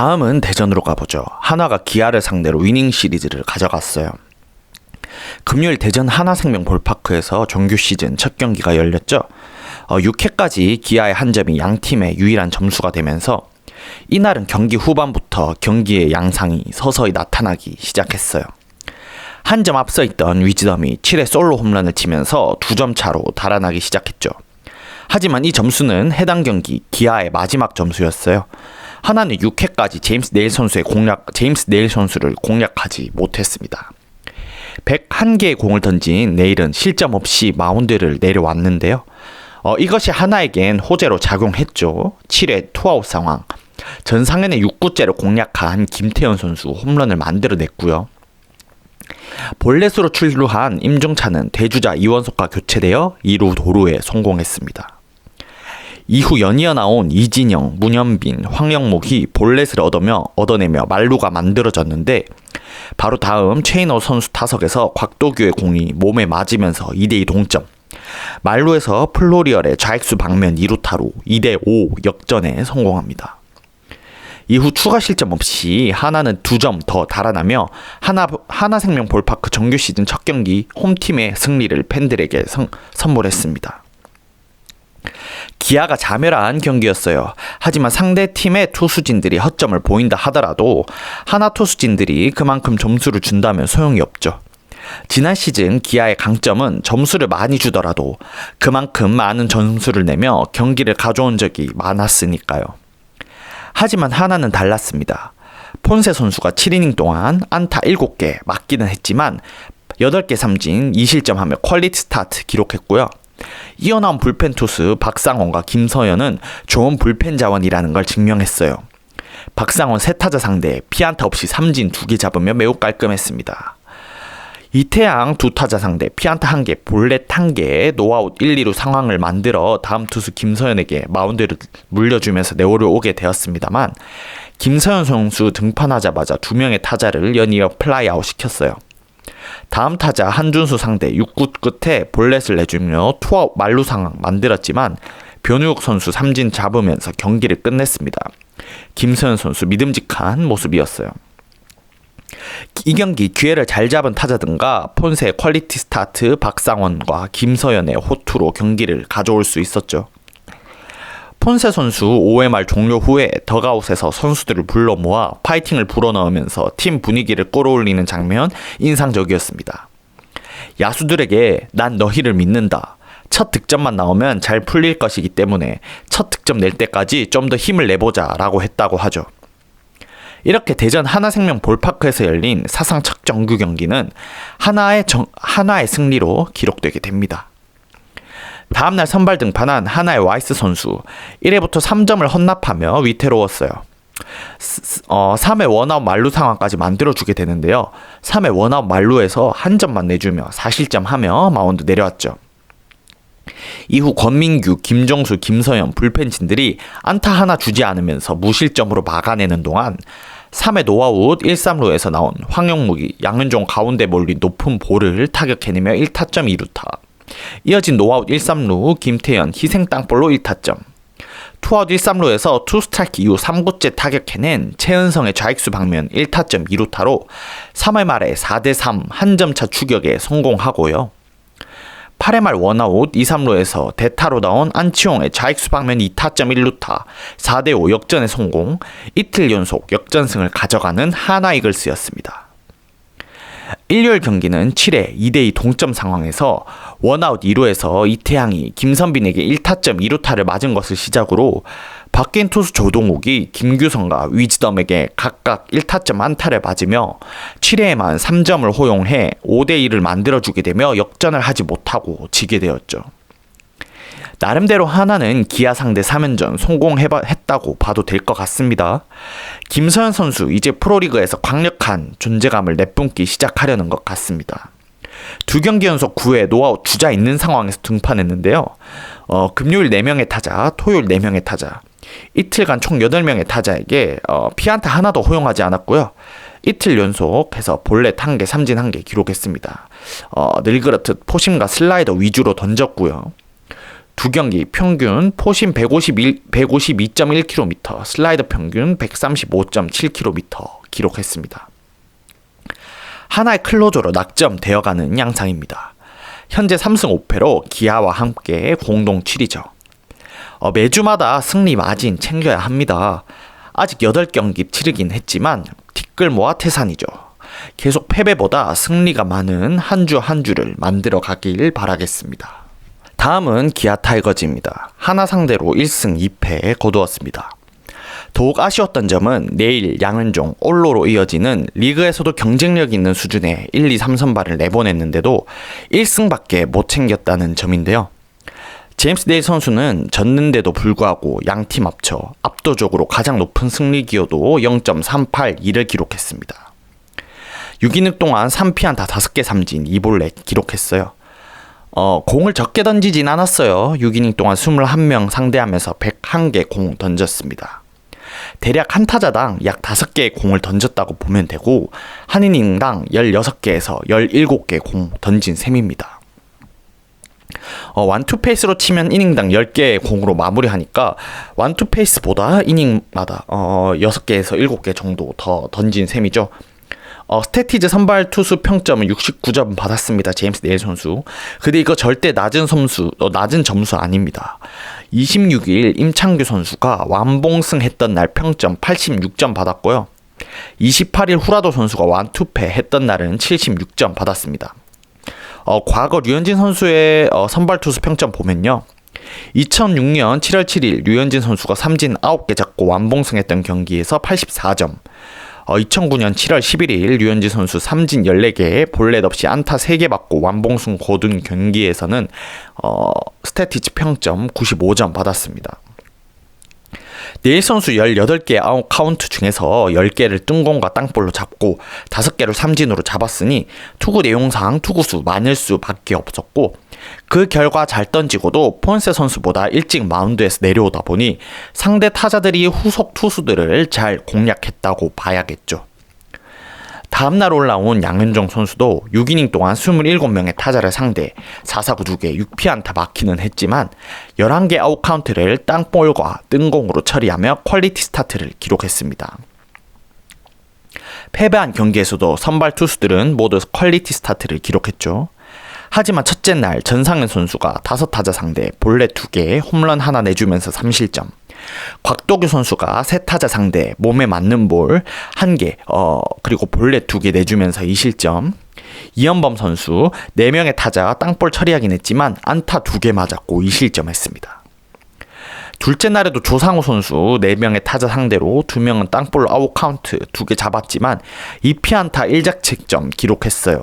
다음은 대전으로 가보죠. 한화가 기아를 상대로 위닝 시리즈를 가져갔어요. 금요일 대전 하나생명 볼파크에서 정규 시즌 첫 경기가 열렸죠. 어, 6회까지 기아의 한 점이 양 팀의 유일한 점수가 되면서 이날은 경기 후반부터 경기의 양상이 서서히 나타나기 시작했어요. 한 점 앞서 있던 위즈덤이 7회 솔로 홈런을 치면서 두 점 차로 달아나기 시작했죠. 하지만 이 점수는 해당 경기 기아의 마지막 점수였어요. 하나는 6회까지 제임스 네일 선수의 공략 제임스 네일 선수를 공략하지 못했습니다. 101개의 공을 던진 네일은 실점 없이 마운드를 내려왔는데요. 어, 이것이 하나에겐 호재로 작용했죠. 7회 투아웃 상황. 전상현의 6구째를 공략한 김태현 선수 홈런을 만들어냈고요. 볼넷으로 출루한 임종찬은 대주자 이원석과 교체되어 2루 도루에 성공했습니다. 이후 연이어 나온 이진영, 문현빈, 황영목이 볼넷을 얻으며 얻어내며 말루가 만들어졌는데 바로 다음 최인호 선수 타석에서 곽도규의 공이 몸에 맞으면서 2대2 동점. 말루에서 플로리얼의 좌익수 방면 2루타로 2대5 역전에 성공합니다. 이후 추가 실점 없이 하나는 두 점 더 달아나며 하나 하나생명 볼파크 정규 시즌 첫 경기 홈팀의 승리를 팬들에게 성, 선물했습니다. 기아가 자멸한 경기였어요. 하지만 상대 팀의 투수진들이 허점을 보인다 하더라도 하나 투수진들이 그만큼 점수를 준다면 소용이 없죠. 지난 시즌 기아의 강점은 점수를 많이 주더라도 그만큼 많은 점수를 내며 경기를 가져온 적이 많았으니까요. 하지만 하나는 달랐습니다. 폰세 선수가 7이닝 동안 안타 7개 맞기는 했지만 8개 삼진 2실점하며 퀄리티 스타트 기록했고요. 이어나온 불펜 투수 박상원과 김서연은 좋은 불펜 자원이라는 걸 증명했어요. 박상원 세 타자 상대 피안타 없이 삼진 두개 잡으며 매우 깔끔했습니다. 이태양 두 타자 상대 피안타 한 개, 볼넷 한 개, 노아웃 1, 2루 상황을 만들어 다음 투수 김서연에게 마운드를 물려주면서 내오를 오게 되었습니다만 김서연 선수 등판하자마자 두 명의 타자를 연이어 플라이아웃 시켰어요. 다음 타자 한준수 상대 6구 끝에 볼넷을 내주며 투아웃 만루 상황 만들었지만 변우욱 선수 삼진 잡으면서 경기를 끝냈습니다. 김서연 선수 믿음직한 모습이었어요. 이 경기 기회를 잘 잡은 타자든가 폰세 퀄리티 스타트 박상원과 김서연의 호투로 경기를 가져올 수 있었죠. 폰세 선수 5회 말 종료 후에 더가웃에서 선수들을 불러 모아 파이팅을 불어넣으면서 팀 분위기를 끌어올리는 장면 인상적이었습니다. 야수들에게 난 너희를 믿는다. 첫 득점만 나오면 잘 풀릴 것이기 때문에 첫 득점 낼 때까지 좀 더 힘을 내보자 라고 했다고 하죠. 이렇게 대전 하나생명 볼파크에서 열린 사상 첫 정규 경기는 하나의, 정, 하나의 승리로 기록되게 됩니다. 다음날 선발 등판한 하나의 와이스 선수 1회부터 3점을 헌납하며 위태로웠어요. 어, 3회 원아웃 만루 상황까지 만들어주게 되는데요. 3회 원아웃 만루에서 한 점만 내주며 4실점 하며 마운드 내려왔죠. 이후 권민규, 김정수, 김서영 불펜진들이 안타 하나 주지 않으면서 무실점으로 막아내는 동안 3회 노아웃 1, 3루에서 나온 황영묵이 양현종 가운데 몰린 높은 볼을 타격해내며 1타점 2루타. 이어진 노아웃 1, 3루 김태현 희생 땅볼로 1타점. 투아웃 1, 3루에서 투 스트라이크 이후 3구째 타격해낸 최은성의 좌익수 방면 1타점 2루타로 3회 말에 4대3 한 점 차 추격에 성공하고요. 8회 말 원아웃 2, 3루에서 대타로 나온 안치홍의 좌익수 방면 2타점 1루타 4대5 역전의 성공 이틀 연속 역전승을 가져가는 하나 이글스였습니다. 일요일 경기는 7회 2대2 동점 상황에서 원아웃 2루에서 이태양이 김선빈에게 1타점 2루타를 맞은 것을 시작으로 바뀐 투수 조동욱이 김규성과 위즈덤에게 각각 1타점 안타를 맞으며 7회에만 3점을 허용해 5대1을 만들어주게 되며 역전을 하지 못하고 지게 되었죠. 나름대로 하나는 기아 상대 3연전 성공했다고 봐도 될 것 같습니다. 김서현 선수 이제 프로리그에서 강력한 존재감을 내뿜기 시작하려는 것 같습니다. 두 경기 연속 9회 노아웃 주자 있는 상황에서 등판했는데요. 어, 금요일 4명의 타자, 토요일 4명의 타자, 이틀간 총 8명의 타자에게 어, 피안타 하나도 허용하지 않았고요. 이틀 연속해서 볼넷 1개, 삼진 1개 기록했습니다. 어, 늘 그렇듯 포심과 슬라이더 위주로 던졌고요. 두 경기 평균 포심 151, 152.1km, 슬라이더 평균 135.7km 기록했습니다. 하나의 클로저로 낙점되어가는 양상입니다. 현재 3승 5패로 기아와 함께 공동 7위죠. 어, 매주마다 승리 마진 챙겨야 합니다. 아직 8경기 치르긴 했지만 티끌 모아 태산이죠. 계속 패배보다 승리가 많은 한 주한 주를 만들어 가길 바라겠습니다. 다음은 기아 타이거즈입니다. 하나 상대로 1승 2패 거두었습니다. 더욱 아쉬웠던 점은 내일 양은종, 올로로 이어지는 리그에서도 경쟁력 있는 수준의 1, 2, 3선발을 내보냈는데도 1승밖에 못 챙겼다는 점인데요. 제임스 데이 선수는 졌는데도 불구하고 양팀 합쳐 압도적으로 가장 높은 승리 기여도 0.382를 기록했습니다. 6이닝 동안 3피안타 5개 삼진 2볼넷 기록했어요. 어, 공을 적게 던지진 않았어요. 6이닝 동안 21명 상대하면서 101개 공 던졌습니다. 대략 한 타자당 약 5개의 공을 던졌다고 보면 되고 한 이닝당 16개에서 17개 공 던진 셈입니다. 어, 완투 페이스로 치면 이닝당 10개의 공으로 마무리하니까 완투 페이스보다 이닝마다 어, 6개에서 7개 정도 더 던진 셈이죠. 어, 스태티즈 선발 투수 평점은 69점 받았습니다. 제임스 네일 선수. 근데 이거 절대 낮은 점수, 어, 낮은 점수 아닙니다. 26일 임창규 선수가 완봉승 했던 날 평점 86점 받았고요. 28일 후라도 선수가 완투패 했던 날은 76점 받았습니다. 어, 과거 류현진 선수의 어, 선발 투수 평점 보면요. 2006년 7월 7일 류현진 선수가 삼진 9개 잡고 완봉승했던 경기에서 84점. 어, 2009년 7월 11일 류현진 선수 삼진 14개, 볼넷 없이 안타 3개 받고 완봉승 거둔 경기에서는 어, 스태티지 평점 95점 받았습니다. 네일 선수 18개 아웃 카운트 중에서 10개를 뜬공과 땅볼로 잡고 5개를 삼진으로 잡았으니 투구 내용상 투구수 많을 수밖에 없었고 그 결과 잘 던지고도 폰세 선수보다 일찍 마운드에서 내려오다 보니 상대 타자들이 후속 투수들을 잘 공략했다고 봐야겠죠. 다음날 올라온 양현종 선수도 6이닝 동안 27명의 타자를 상대 4사구 2개 6피안타 막히는 했지만 11개 아웃 카운트를 땅볼과 뜬공으로 처리하며 퀄리티 스타트를 기록했습니다. 패배한 경기에서도 선발 투수들은 모두 퀄리티 스타트를 기록했죠. 하지만 첫째 날 전상현 선수가 다섯 타자 상대 볼넷 2개, 홈런 하나 내주면서 3실점. 곽도규 선수가 세 타자 상대 몸에 맞는 볼 1개, 어, 그리고 볼넷 2개 내주면서 2실점. 이현범 선수 4명의 타자 땅볼 처리하긴 했지만 안타 2개 맞았고 2실점했습니다. 둘째 날에도 조상우 선수 4명의 타자 상대로 2명은 땅볼 아웃 카운트 2개 잡았지만 2피안타 1자책점 기록했어요.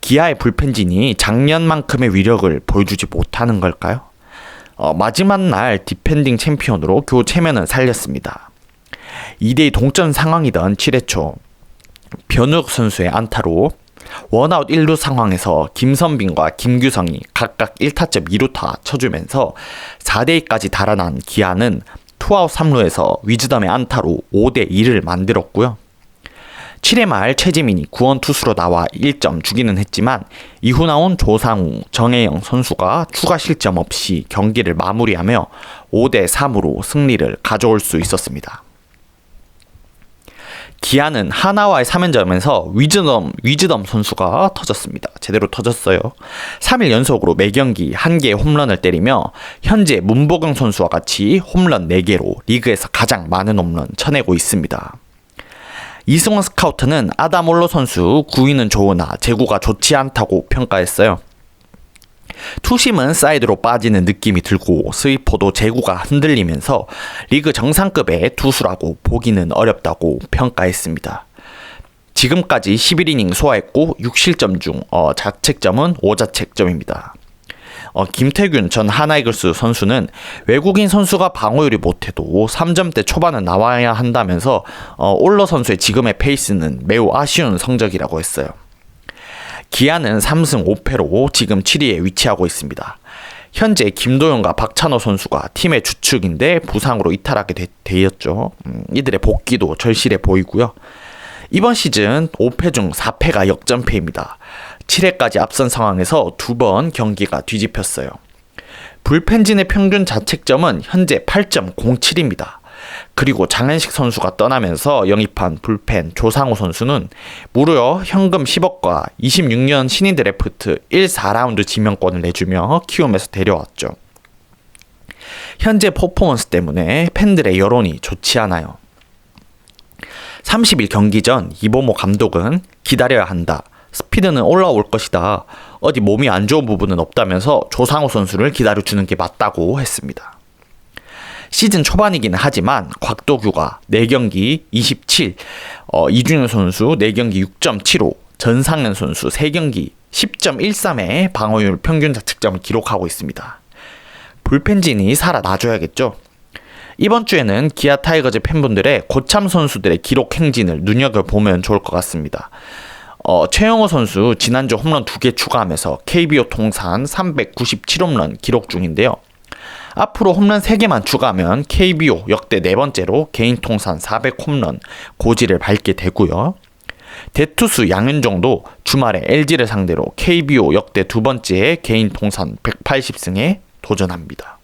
기아의 불펜진이 작년만큼의 위력을 보여주지 못하는 걸까요? 어, 마지막 날 디펜딩 챔피언으로 교 체면은 살렸습니다. 2대2 동점 상황이던 7회 초 변욱 선수의 안타로 원아웃 1루 상황에서 김선빈과 김규성이 각각 1타점 2루타 쳐주면서 4대2까지 달아난 기아는 투아웃 3루에서 위즈덤의 안타로 5대2를 만들었고요. 7회 말 최지민이 구원 투수로 나와 1점 주기는 했지만 이후 나온 조상우, 정혜영 선수가 추가 실점 없이 경기를 마무리하며 5대 3으로 승리를 가져올 수 있었습니다. 기아는 하나와의 3연전에서 위즈덤, 위즈덤 선수가 터졌습니다. 제대로 터졌어요. 3일 연속으로 매경기 1개의 홈런을 때리며 현재 문보경 선수와 같이 홈런 4개로 리그에서 가장 많은 홈런 쳐내고 있습니다. 이승원 스카우트는 아다몰로 선수 구위는 좋으나 제구가 좋지 않다고 평가했어요. 투심은 사이드로 빠지는 느낌이 들고 스위퍼도 제구가 흔들리면서 리그 정상급의 투수라고 보기는 어렵다고 평가했습니다. 지금까지 11이닝 소화했고 6실점 중 어, 자책점은 5자책점입니다. 어, 김태균 전 하나이글스 선수는 외국인 선수가 방어율이 못해도 3점대 초반은 나와야 한다면서 어, 올러 선수의 지금의 페이스는 매우 아쉬운 성적이라고 했어요. 기아는 3승 5패로 지금 7위에 위치하고 있습니다. 현재 김도영과 박찬호 선수가 팀의 주축인데 부상으로 이탈하게 되, 되었죠. 음, 이들의 복귀도 절실해 보이고요. 이번 시즌 5패 중 4패가 역전패입니다. 7회까지 앞선 상황에서 두 번 경기가 뒤집혔어요. 불펜진의 평균 자책점은 현재 8.07입니다. 그리고 장현식 선수가 떠나면서 영입한 불펜 조상우 선수는 무려 현금 10억과 26년 신인 드래프트 1, 4라운드 지명권을 내주며 키움에서 데려왔죠. 현재 퍼포먼스 때문에 팬들의 여론이 좋지 않아요. 30일 경기 전 이보모 감독은 기다려야 한다. 스피드는 올라올 것이다. 어디 몸이 안 좋은 부분은 없다면서 조상우 선수를 기다려주는 게 맞다고 했습니다. 시즌 초반이기는 하지만 곽도규가 4경기 27, 어, 이준현 선수 4경기 6.75, 전상현 선수 3경기 10.13의 방어율 평균 자책점을 기록하고 있습니다. 불펜진이 살아나줘야겠죠. 이번 주에는 기아 타이거즈 팬분들의 고참 선수들의 기록 행진을 눈여겨보면 좋을 것 같습니다. 어, 최영호 선수 지난주 홈런 2개 추가하면서 KBO 통산 397홈런 기록 중인데요. 앞으로 홈런 3개만 추가하면 KBO 역대 네 번째로 개인 통산 400홈런 고지를 밟게 되고요. 대투수 양현종도 주말에 LG를 상대로 KBO 역대 두 번째 개인 통산 180승에 도전합니다.